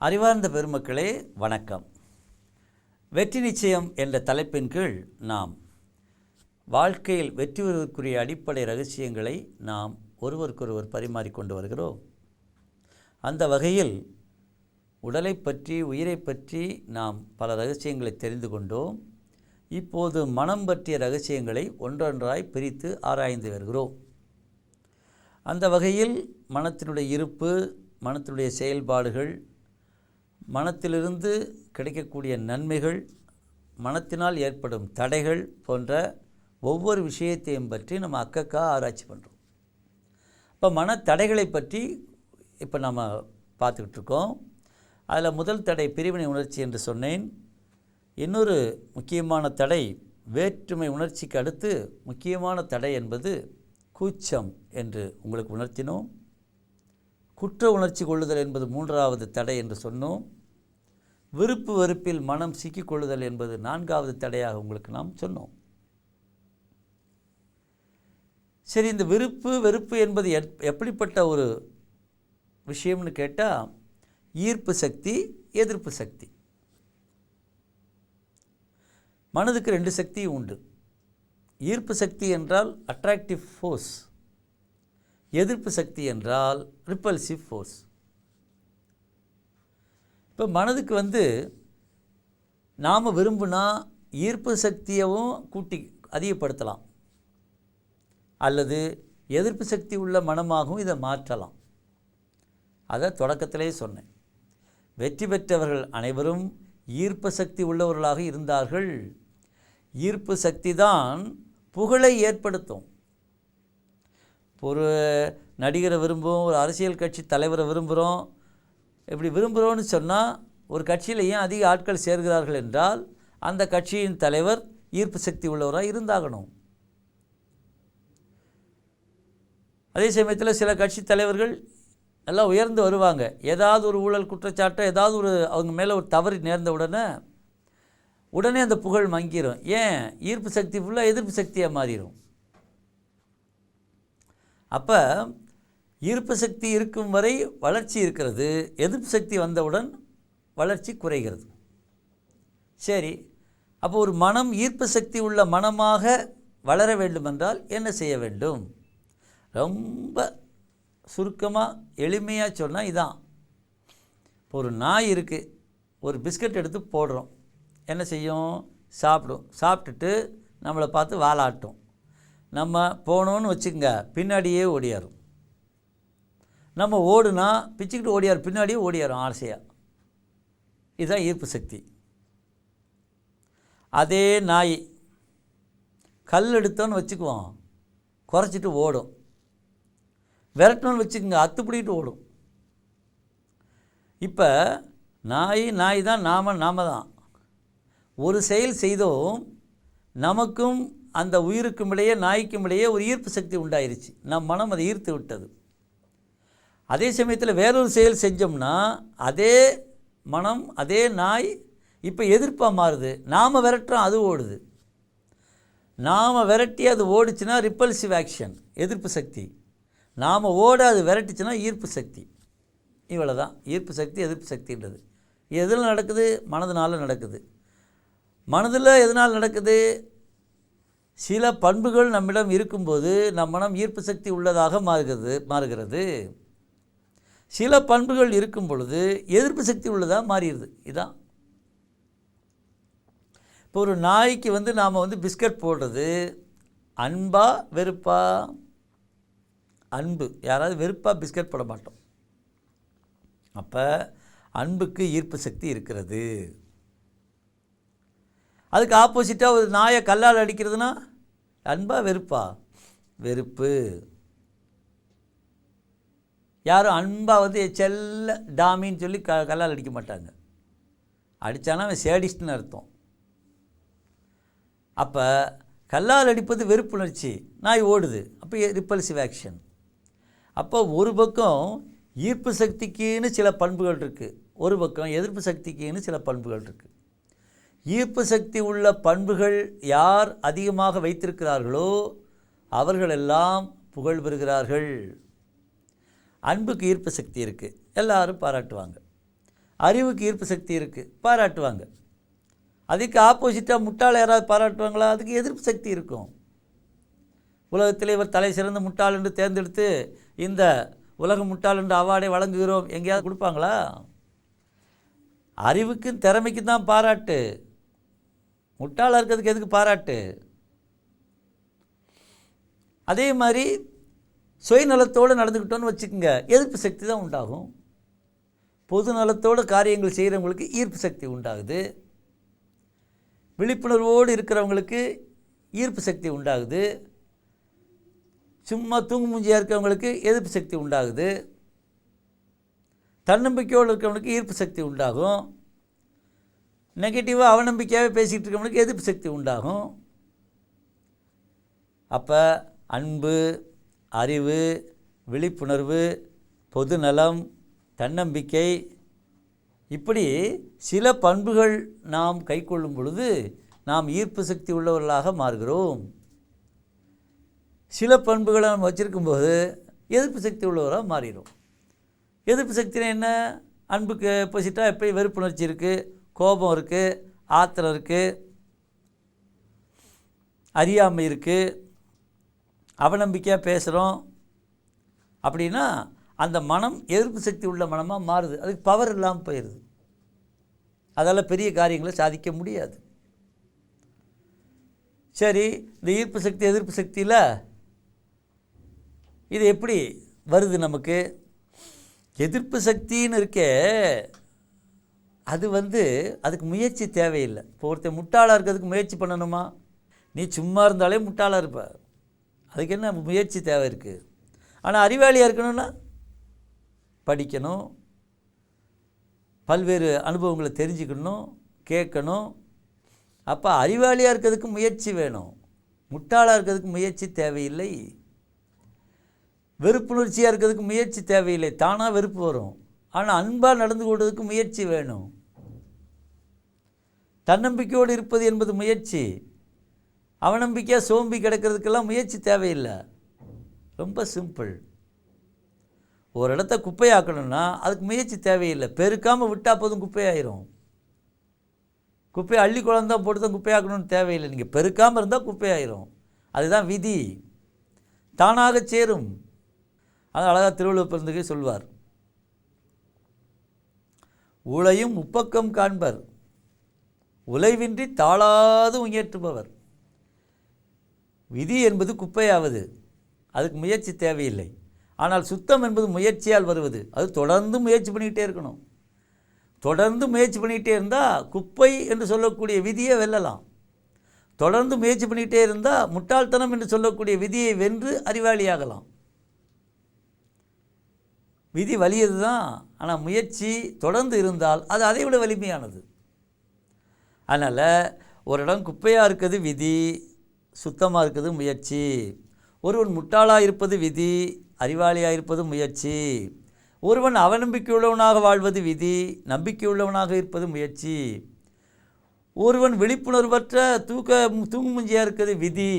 அறிவார்ந்த பெருமக்களே வணக்கம். வெற்றி நிச்சயம் என்ற தலைப்பின் கீழ் நாம் வாழ்க்கையில் வெற்றி பெறுவதற்குரிய அடிப்படை ரகசியங்களை நாம் ஒருவருக்கொருவர் பரிமாறிக்கொண்டு வருகிறோம். அந்த வகையில் உடலை பற்றி உயிரை பற்றி நாம் பல ரகசியங்களை தெரிந்து கொண்டோம். இப்போது மனம் பற்றிய ரகசியங்களை ஒன்றொன்றாய் பிரித்து ஆராய்ந்து வருகிறோம். அந்த வகையில் மனத்தினுடைய இருப்பு மனத்தினுடைய செயல்பாடுகள் மனத்திலிருந்து கிடைக்கக்கூடிய நன்மைகள் மனத்தினால் ஏற்படும் தடைகள் போன்ற ஒவ்வொரு விஷயத்தையும் பற்றி நம்ம அக்கக்கா ஆராய்ச்சி பண்ணுறோம் இப்போ மனத்தடைகளை பற்றி இப்போ நம்ம பார்த்துக்கிட்டு இருக்கோம். அதில் முதல் தடை பிரிவினை உணர்ச்சி என்று சொன்னேன். இன்னொரு முக்கியமான தடை வேற்றுமை உணர்ச்சிக்கு அடுத்து முக்கியமான தடை என்பது கூச்சம் என்று உங்களுக்கு உணர்த்தினோம். குற்ற உணர்ச்சி கொள்ளுதல் என்பது மூன்றாவது தடை என்று சொன்னோம். விருப்பு வெறுப்பில் மனம் சிக்கிக்கொள்ளுதல் என்பது நான்காவது தடையாக உங்களுக்கு நாம் சொன்னோம். சரி இந்த விருப்பு வெறுப்பு என்பது எப் எப்படிப்பட்ட ஒரு விஷயம்னு கேட்டால் ஈர்ப்பு சக்தி எதிர்ப்பு சக்தி. மனதுக்கு ரெண்டு சக்தியும் உண்டு. ஈர்ப்பு சக்தி என்றால் அட்ராக்டிவ் ஃபோர்ஸ் எதிர்ப்பு சக்தி என்றால் ரிப்பல்சிவ் ஃபோர்ஸ் இப்போ மனதுக்கு வந்து நாம் விரும்புனா ஈர்ப்பு சக்தியவும் கூட்டி அதிகப்படுத்தலாம். அல்லது எதிர்ப்பு சக்தி உள்ள மனமாகவும் இதை மாற்றலாம். அதை தொடக்கத்திலே சொன்னேன். வெற்றி பெற்றவர்கள் அனைவரும் ஈர்ப்பு சக்தி உள்ளவர்களாக இருந்தார்கள். ஈர்ப்பு சக்தி தான் புகழை ஏற்படுத்தும். ஒரு நடிகரை விரும்புவோம் ஒரு அரசியல் கட்சி தலைவரை விரும்புகிறோம் இப்படி விரும்புகிறோன்னு சொன்னால் ஒரு கட்சியில் ஏன் அதிக ஆட்கள் சேர்கிறார்கள் என்றால் அந்த கட்சியின் தலைவர் ஈர்ப்பு சக்தி உள்ளவராக இருந்தாகணும். அதே சமயத்தில் சில கட்சி தலைவர்கள் நல்லா உயர்ந்து வருவாங்க. ஏதாவது ஒரு ஊழல் குற்றச்சாட்டை ஏதாவது ஒரு அவங்க மேலே ஒரு தவறு நேர்ந்த உடனே உடனே அந்த புகழ் மங்கிரும். ஏன்? ஈர்ப்பு சக்தி ஃபுல்லாக எதிர்ப்பு சக்தியாக மாறிடும் அப்போ ஈர்ப்பு சக்தி இருக்கும் வரை வளர்ச்சி இருக்கிறது எதிர்ப்பு சக்தி வந்தவுடன் வளர்ச்சி குறைகிறது. சரி அப்போ ஒரு மனம் ஈர்ப்பு சக்தி உள்ள மனமாக வளர வேண்டுமென்றால் என்ன செய்ய வேண்டும்? ரொம்ப சுருக்கமாக எளிமையாக சொன்னால் இதான். இப்போ ஒரு நாய் இருக்குது ஒரு பிஸ்கட் எடுத்து போடுறோம். என்ன செய்யும்? சாப்பிடும். சாப்பிட்டுட்டு நம்மளை பார்த்து வாலாட்டும். நம்ம போனோன்னு வச்சுக்கோங்க பின்னாடியே ஓடியாரும். நம்ம ஓடுனா பிச்சுக்கிட்டு ஓடியார் பின்னாடியே ஓடியாரும் ஆசையாக இதுதான் ஈர்ப்பு சக்தி. அதே நாய் கல் எடுத்தோன்னு வச்சுக்குவோம் குறைச்சிட்டு ஓடும். விரட்டணும்னு வச்சுக்கோங்க அத்து பிடிக்கிட்டு ஓடும். இப்போ நாய் நாய் தான் நாம நாம தான். ஒரு செயல் செய்தோம் நமக்கும் அந்த உயிருக்கும் இடையே நாய்க்கும் இடையே ஒரு ஈர்ப்பு சக்தி உண்டாயிருச்சு. நம் மனம் அதை ஈர்த்து விட்டது. அதே சமயத்தில் வேறொரு செயல் செஞ்சோம்னா அதே மனம் அதே நாய் இப்போ எதிர்ப்பாக மாறுது. நாம் விரட்டுறோம் அது ஓடுது. நாம் விரட்டி அது ஓடிச்சுன்னா ரிப்பல்சிவ் ஆக்ஷன் எதிர்ப்பு சக்தி. நாம் ஓட அது விரட்டுச்சுன்னா ஈர்ப்பு சக்தி. இவ்வளோ தான் ஈர்ப்பு சக்தி எதிர்ப்பு சக்தின்றது. எதில் நடக்குது? மனதினால் நடக்குது. மனதில் எதனால் நடக்குது? சில பண்புகள் நம்மிடம் இருக்கும்போது நம் மனம் ஈர்ப்பு சக்தி உள்ளதாக மாறுகிறது மாறுகிறது. சில பண்புகள் இருக்கும் பொழுது எதிர்ப்பு சக்தி உள்ளதாக மாறிடுது. இதான். இப்போ ஒரு நாய்க்கு வந்து நாம் வந்து பிஸ்கட் போடுறது அன்பா வெறுப்பா? அன்பு. யாராவது வெறுப்பாக பிஸ்கட் போட மாட்டோம். அப்போ அன்புக்கு ஈர்ப்பு சக்தி இருக்கிறது. அதுக்கு ஆப்போசிட்டாக ஒரு நாயை கல்லால் அடிக்கிறதுனா அன்பா வெறுப்பா? வெறுப்பு. யாரும் அன்பாக வந்து செல்ல டாமின்னு சொல்லி க கல்லால் அடிக்க மாட்டாங்க. அடித்தானா அவன் சேடிஸ்ட்னு அர்த்தம். அப்போ கல்லால் அடிப்பது வெறுப்புணர்ச்சி நாய் ஓடுது. அப்போ ரிப்பல்சிவ் ஆக்ஷன். அப்போ ஒரு பக்கம் ஈர்ப்பு சக்திக்குன்னு சில பண்புகள் இருக்குது ஒரு பக்கம் எதிர்ப்பு சக்திக்குன்னு சில பண்புகள் இருக்குது ஈர்ப்பு சக்தி உள்ள பண்புகள் யார் அதிகமாக வைத்திருக்கிறார்களோ அவர்களெல்லாம் புகழ் பெறுகிறார்கள். அன்புக்கு ஈர்ப்பு சக்தி இருக்குது எல்லாரும் பாராட்டுவாங்க. அறிவுக்கு ஈர்ப்பு சக்தி இருக்குது பாராட்டுவாங்க. அதுக்கு ஆப்போசிட்டாக முட்டாள் யாராவது பாராட்டுவாங்களா? அதுக்கு எதிர்ப்பு சக்தி இருக்கும். உலகத்தில் இவர் தலை சிறந்த முட்டாள் என்று தேர்ந்தெடுத்து இந்த உலக முட்டாள் என்று அவார்டை வழங்குகிறோம். எங்கேயாவது கொடுப்பாங்களா? அறிவுக்கும் திறமைக்கும் தான் பாராட்டு. முட்டாளாக இருக்கிறதுக்கு எதுக்கு பாராட்டு? அதே மாதிரி சுயநலத்தோடு நடந்துக்கிட்டோன்னு வச்சுக்கோங்க. எதிர்ப்பு சக்தி தான் உண்டாகும். பொது நலத்தோடு காரியங்கள் செய்கிறவங்களுக்கு ஈர்ப்பு சக்தி உண்டாகுது. விழிப்புணர்வோடு இருக்கிறவங்களுக்கு ஈர்ப்பு சக்தி உண்டாகுது. சும்மா தூங்கு மூஞ்சியாக இருக்கிறவங்களுக்கு எதிர்ப்பு சக்தி உண்டாகுது. தன்னம்பிக்கையோடு இருக்கிறவங்களுக்கு ஈர்ப்பு சக்தி உண்டாகும். நெகட்டிவாக அவநம்பிக்கையாகவே பேசிகிட்டு இருக்கவனுக்கு எதிர்ப்பு சக்தி உண்டாகும். அப்போ அன்பு அறிவு விழிப்புணர்வு பொதுநலம் தன்னம்பிக்கை இப்படி சில பண்புகள் நாம் கைக்கொள்ளும் பொழுது நாம் ஈர்ப்பு சக்தி உள்ளவர்களாக மாறுகிறோம். சில பண்புகளை நம்ம வச்சுருக்கும்போது எதிர்ப்பு சக்தி உள்ளவராக மாறிடும் எதிர்ப்பு சக்தினா என்ன? அன்புக்கு எப்போசிட்டாக எப்படி வெறுப்புணர்ச்சி இருக்குது கோபம் இருக்குது ஆத்திரம் இருக்குது அறியாமை இருக்குது அவநம்பிக்கையாக பேசுகிறோம் அப்படின்னா அந்த மனம் எதிர்ப்பு சக்தி உள்ள மனமாக மாறுது. அதுக்கு பவர் இல்லாமல் போயிடுது அதால் பெரிய காரியங்களை சாதிக்க முடியாது. சரி இந்த ஈர்ப்பு சக்தி எதிர்ப்பு சக்தியில் இது எப்படி வருது நமக்கு? எதிர்ப்பு சக்தின்னு இருக்கே அது வந்து அதுக்கு முயற்சி தேவையில்லை. இப்போ ஒருத்தர் முட்டாளாக இருக்கிறதுக்கு முயற்சி பண்ணணுமா? நீ சும்மா இருந்தாலே முட்டாளாக இருப்ப. அதுக்கு என்ன முயற்சி தேவை இருக்குது ஆனால் அறிவாளியாக இருக்கணும்னா படிக்கணும். பல்வேறு அனுபவங்களை தெரிஞ்சுக்கணும் கேட்கணும். அப்போ அறிவாளியாக இருக்கிறதுக்கு முயற்சி வேணும். முட்டாளாக இருக்கிறதுக்கு முயற்சி தேவையில்லை. வெறுப்புணர்ச்சியாக இருக்கிறதுக்கு முயற்சி தேவையில்லை. தானாக வெறுப்பு வரும். ஆனால் அன்பாக நடந்து கொள்வதற்கு முயற்சி வேணும். தன்னம்பிக்கையோடு இருப்பது என்பது முயற்சி. அவநம்பிக்கையாக சோம்பி கிடக்கிறதுக்கெல்லாம் முயற்சி தேவையில்லை. ரொம்ப சிம்பிள். ஒரு இடத்த குப்பையாக்கணும்னா அதுக்கு முயற்சி தேவையில்லை. பெருக்காமல் விட்டால் போதும் குப்பையாயிரும். குப்பையை அள்ளி குழந்தான் போட்டு தான் குப்பையாக்கணும்னு தேவையில்லை. நீங்கள் பெருக்காமல் இருந்தால் குப்பையாயிரும். அதுதான் விதி. தானாக சேரும். அது அழகாக திருவள்ளுவர் பிறந்தகை சொல்வார். உளையும் உப்பக்கம் காண்பர். உழைவின்றி தாளாது உயற்றுபவர் விதி என்பது குப்பையாவது. அதுக்கு முயற்சி தேவையில்லை. ஆனால் சுத்தம் என்பது முயற்சியால் வருவது. அது தொடர்ந்து முயற்சி பண்ணிக்கிட்டே இருக்கணும். தொடர்ந்து முயற்சி பண்ணிக்கிட்டே இருந்தால் குப்பை என்று சொல்லக்கூடிய விதியை வெல்லலாம். தொடர்ந்து முயற்சி பண்ணிக்கிட்டே இருந்தால் முட்டாள்தனம் என்று சொல்லக்கூடிய விதியை வென்று அறிவாளியாகலாம். விதி வலியது தான் ஆனால் முயற்சி தொடர்ந்து இருந்தால் அது அதை விட வலிமையானது. அதனால் ஒரு இடம் குப்பையாக இருக்கிறது விதி சுத்தமாக இருக்கிறது முயற்சி. ஒருவன் முட்டாளாக இருப்பது விதி அறிவாளியாக இருப்பது முயற்சி. ஒருவன் அவநம்பிக்கையுள்ளவனாக வாழ்வது விதி நம்பிக்கையுள்ளவனாக இருப்பது முயற்சி. ஒருவன் விழிப்புணர்வற்ற தூக்க தூங்குமுஞ்சியாக இருக்கிறது விதி.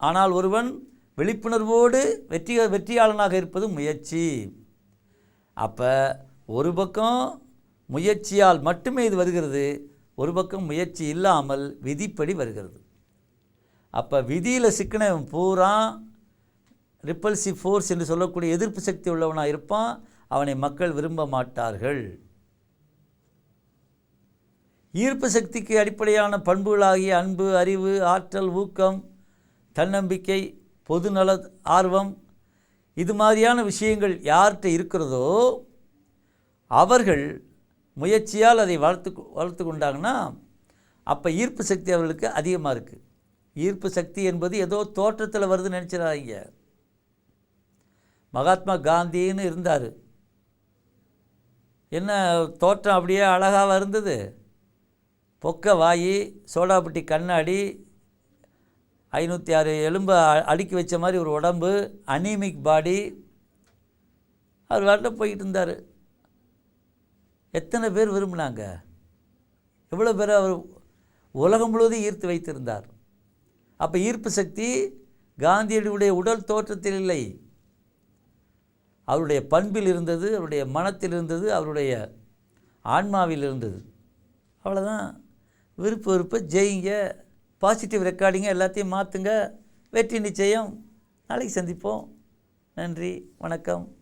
ஆனால் ஒருவன் விழிப்புணர்வோடு வெற்றி வெற்றியாளனாக இருப்பது முயற்சி. அப்போ ஒரு பக்கம் முயற்சியால் மட்டுமே இது வருகிறது ஒரு பக்கம் முயற்சி இல்லாமல் விதிப்படி வருகிறது. அப்போ விதியில் சிக்கனவன் பூரா ரிப்பல்சி ஃபோர்ஸ் என்று சொல்லக்கூடிய எதிர்ப்பு சக்தி உள்ளவனாக இருப்பான். அவனை மக்கள் விரும்ப மாட்டார்கள். ஈர்ப்பு சக்திக்கு அடிப்படையான பண்புகளாகிய அன்பு அறிவு ஆற்றல் ஊக்கம் தன்னம்பிக்கை பொதுநல ஆர்வம் இது மாதிரியான விஷயங்கள் யார்கிட்ட இருக்கிறதோ அவர்கள் முயற்சியால் அதை வளர்த்து வளர்த்து கொண்டாங்கன்னா அப்போ ஈர்ப்பு சக்தி அவர்களுக்கு அதிகமாக இருக்குது ஈர்ப்பு சக்தி என்பது ஏதோ தோற்றத்தில் வருதுன்னு நினச்சிடாதீங்க. மகாத்மா காந்தின்னு இருந்தார். என்ன தோற்றம் அப்படியே அழகாக இருந்தது? பொக்க வாய் சோடாப்பட்டி கண்ணாடி ஐநூற்றி ஆறு எலும்பு அடுக்கி வச்ச மாதிரி ஒரு உடம்பு அனீமிக் பாடி. அவர் வரல போய்கிட்டு இருந்தார். எத்தனை பேர் விரும்பினாங்க? எவ்வளோ பேர் அவர் உலகம் முழுவதும் ஈர்த்து வைத்திருந்தார். அப்போ ஈர்ப்பு சக்தி காந்தியடியுடைய உடல் தோற்றத்தில் இல்லை. அவருடைய பண்பில் இருந்தது அவருடைய மனத்தில் இருந்தது அவருடைய ஆன்மாவில் இருந்தது. அவ்வளோதான் விருப்ப விருப்ப ஜெயிங்க பாசிட்டிவ் ரெக்கார்டிங்க எல்லாத்தையும் மாற்றுங்க வெற்றி நிச்சயம். நாளைக்கு சந்திப்போம். நன்றி வணக்கம்.